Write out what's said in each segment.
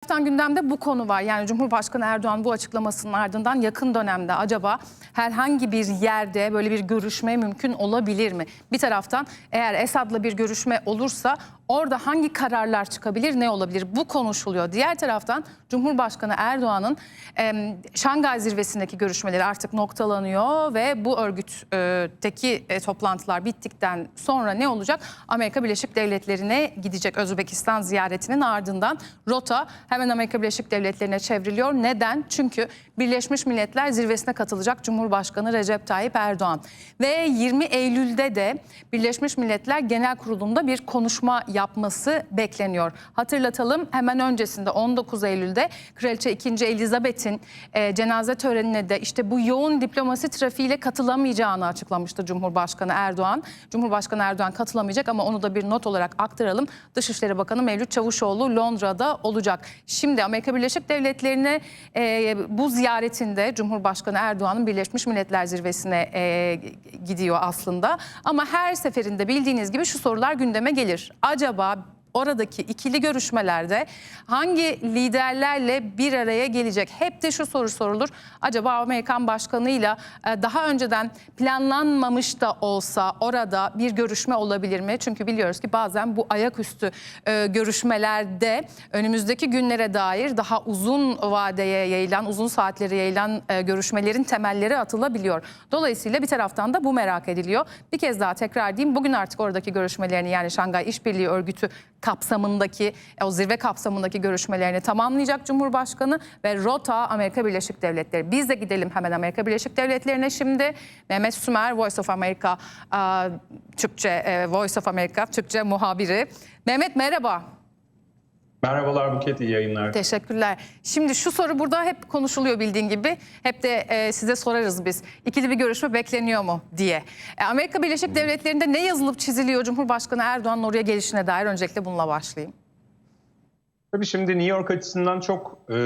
taraftan gündemde bu konu var. Yani Cumhurbaşkanı Erdoğan bu açıklamasının ardından yakın dönemde acaba herhangi bir yerde böyle bir görüşme mümkün olabilir mi? Bir taraftan eğer Esad'la bir görüşme olursa orada hangi kararlar çıkabilir, ne olabilir? Bu konuşuluyor. Diğer taraftan Cumhurbaşkanı Erdoğan'ın em, Şangay zirvesindeki görüşmeleri artık noktalanıyor ve bu örgütteki e, toplantılar bittikten sonra ne olacak? Amerika Birleşik Devletleri'ne gidecek Özbekistan ziyaretinin ardından rota hemen Amerika Birleşik Devletleri'ne çevriliyor. Neden? Çünkü Birleşmiş Milletler zirvesine katılacak Cumhurbaşkanı Recep Tayyip Erdoğan. Ve 20 Eylül'de de Birleşmiş Milletler Genel Kurulu'nda bir konuşma yapması bekleniyor. Hatırlatalım hemen öncesinde 19 Eylül'de Kraliçe 2. Elizabeth'in e, cenaze törenine de işte bu yoğun diplomasi trafiğiyle katılamayacağını açıklamıştı Cumhurbaşkanı Erdoğan. Cumhurbaşkanı Erdoğan katılamayacak ama onu da bir not olarak aktaralım. Dışişleri Bakanı Mevlüt Çavuşoğlu Londra'da olacak. Şimdi Amerika Birleşik Devletleri'ne e, bu ziyaretinde Cumhurbaşkanı Erdoğan'ın Birleşmiş Milletler Zirvesi'ne e, gidiyor aslında. Ama her seferinde bildiğiniz gibi şu sorular gündeme gelir. Acaba acaba oradaki ikili görüşmelerde hangi liderlerle bir araya gelecek? Hep de şu soru sorulur. Acaba Amerikan başkanıyla e, daha önceden planlanmamış da olsa orada bir görüşme olabilir mi? Çünkü biliyoruz ki bazen bu ayaküstü e, görüşmelerde önümüzdeki günlere dair daha uzun vadeye yayılan, uzun saatlere yayılan e, görüşmelerin temelleri atılabiliyor. Dolayısıyla bir taraftan da bu merak ediliyor. Bir kez daha tekrar edeyim. Bugün artık oradaki görüşmelerini yani Şangay İşbirliği Örgütü kapsamındaki e, o zirve kapsamındaki görüşmelerini tamamlayacak Cumhurbaşkanı ve rota Amerika Birleşik Devletleri. Biz de gidelim hemen Amerika Birleşik Devletleri'ne şimdi. Mehmet Sümer Voice of America a, Türkçe e, Voice of America Türkçe muhabiri. Mehmet merhaba. Merhabalar Buket, iyi yayınlar. Teşekkürler. Şimdi şu soru burada hep konuşuluyor bildiğin gibi. Hep de e, size sorarız biz. İkili bir görüşme bekleniyor mu diye. E, Amerika Birleşik Devletleri'nde ne yazılıp çiziliyor Cumhurbaşkanı Erdoğan'ın oraya gelişine dair? Öncelikle bununla başlayayım. Tabii şimdi New York açısından çok e,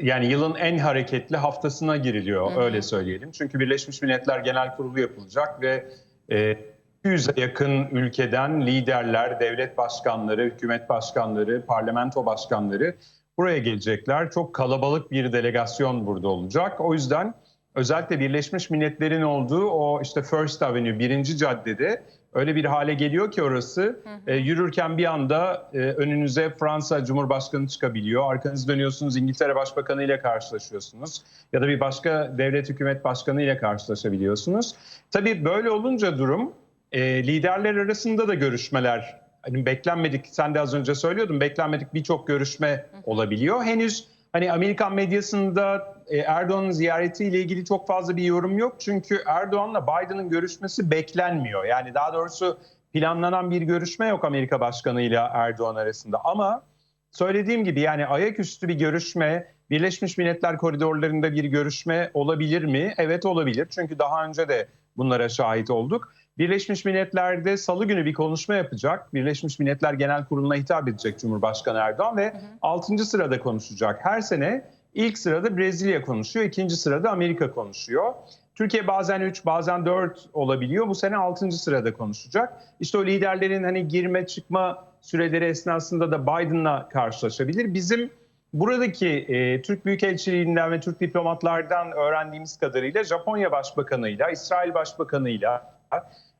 yani yılın en hareketli haftasına giriliyor öyle söyleyelim. Çünkü Birleşmiş Milletler Genel Kurulu yapılacak ve e, 200'e yakın ülkeden liderler, devlet başkanları, hükümet başkanları, parlamento başkanları buraya gelecekler. Çok kalabalık bir delegasyon burada olacak. O yüzden özellikle Birleşmiş Milletler'in olduğu o işte First Avenue, birinci caddede öyle bir hale geliyor ki orası e, yürürken bir anda e, önünüze Fransa Cumhurbaşkanı çıkabiliyor. Arkanızı dönüyorsunuz İngiltere Başbakanı ile karşılaşıyorsunuz ya da bir başka devlet hükümet başkanı ile karşılaşabiliyorsunuz. Tabii böyle olunca durum e, liderler arasında da görüşmeler hani beklenmedik sen de az önce söylüyordun beklenmedik birçok görüşme olabiliyor. Henüz hani Amerikan medyasında e, Erdoğan'ın ziyaretiyle ilgili çok fazla bir yorum yok. Çünkü Erdoğan'la Biden'ın görüşmesi beklenmiyor. Yani daha doğrusu planlanan bir görüşme yok Amerika Başkanı ile Erdoğan arasında. Ama söylediğim gibi yani ayaküstü bir görüşme, Birleşmiş Milletler koridorlarında bir görüşme olabilir mi? Evet olabilir. Çünkü daha önce de bunlara şahit olduk. Birleşmiş Milletler'de salı günü bir konuşma yapacak. Birleşmiş Milletler Genel Kurulu'na hitap edecek Cumhurbaşkanı Erdoğan ve 6. sırada konuşacak. Her sene ilk sırada Brezilya konuşuyor, ikinci sırada Amerika konuşuyor. Türkiye bazen 3 bazen 4 olabiliyor. Bu sene 6. sırada konuşacak. İşte o liderlerin hani girme çıkma süreleri esnasında da Biden'la karşılaşabilir. Bizim buradaki e, Türk Büyükelçiliğinden ve Türk diplomatlardan öğrendiğimiz kadarıyla Japonya Başbakanı'yla, İsrail Başbakanı'yla,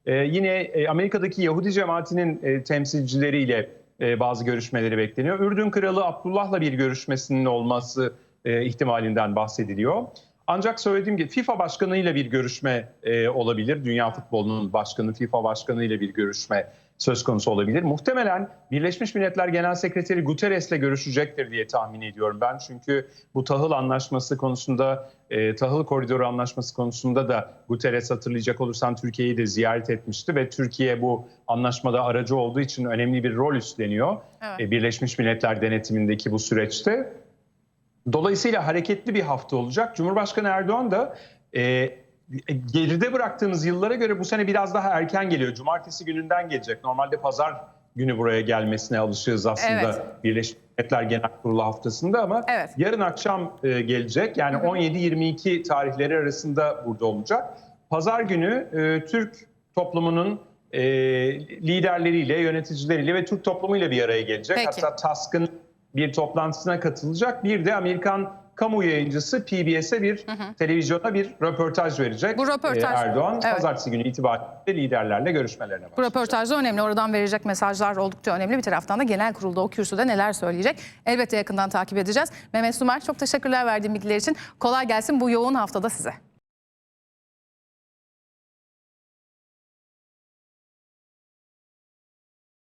e, yine e, Amerika'daki Yahudi cemaatinin e, temsilcileriyle e, bazı görüşmeleri bekleniyor. Ürdün Kralı Abdullah'la bir görüşmesinin olması ihtimalinden bahsediliyor. Ancak söylediğim gibi FIFA başkanıyla bir görüşme e, olabilir. Dünya futbolunun başkanı, FIFA başkanıyla bir görüşme söz konusu olabilir. Muhtemelen Birleşmiş Milletler Genel Sekreteri Guterres'le görüşecektir diye tahmin ediyorum ben. Çünkü bu tahıl anlaşması konusunda, e, tahıl koridoru anlaşması konusunda da Guterres hatırlayacak olursan Türkiye'yi de ziyaret etmişti ve Türkiye bu anlaşmada aracı olduğu için önemli bir rol üstleniyor. Evet. E, Birleşmiş Milletler denetimindeki bu süreçte. Dolayısıyla hareketli bir hafta olacak. Cumhurbaşkanı Erdoğan da e, geride bıraktığımız yıllara göre bu sene biraz daha erken geliyor. Cumartesi gününden gelecek. Normalde pazar günü buraya gelmesine alışığız aslında Evet. Birleşmiş Milletler Genel Kurulu haftasında ama Evet. yarın akşam e, gelecek. Yani 17-22 tarihleri arasında burada olacak. Pazar günü e, Türk toplumunun e, liderleriyle, yöneticileriyle ve Türk toplumuyla bir araya gelecek. Peki. Hatta TASK'ın bir toplantısına katılacak. Bir de Amerikan kamu yayıncısı PBS'e bir televizyona bir röportaj verecek. Bu röportaj- Ee, Erdoğan Evet. pazartesi günü itibariyle liderlerle görüşmelerine Bu başlayacak. röportaj da önemli. Oradan verecek mesajlar oldukça önemli. Bir taraftan da genel kurulda o kürsüde neler söyleyecek elbette yakından takip edeceğiz. Mehmet Sumar çok teşekkürler verdiğin bilgiler için. Kolay gelsin bu yoğun haftada size.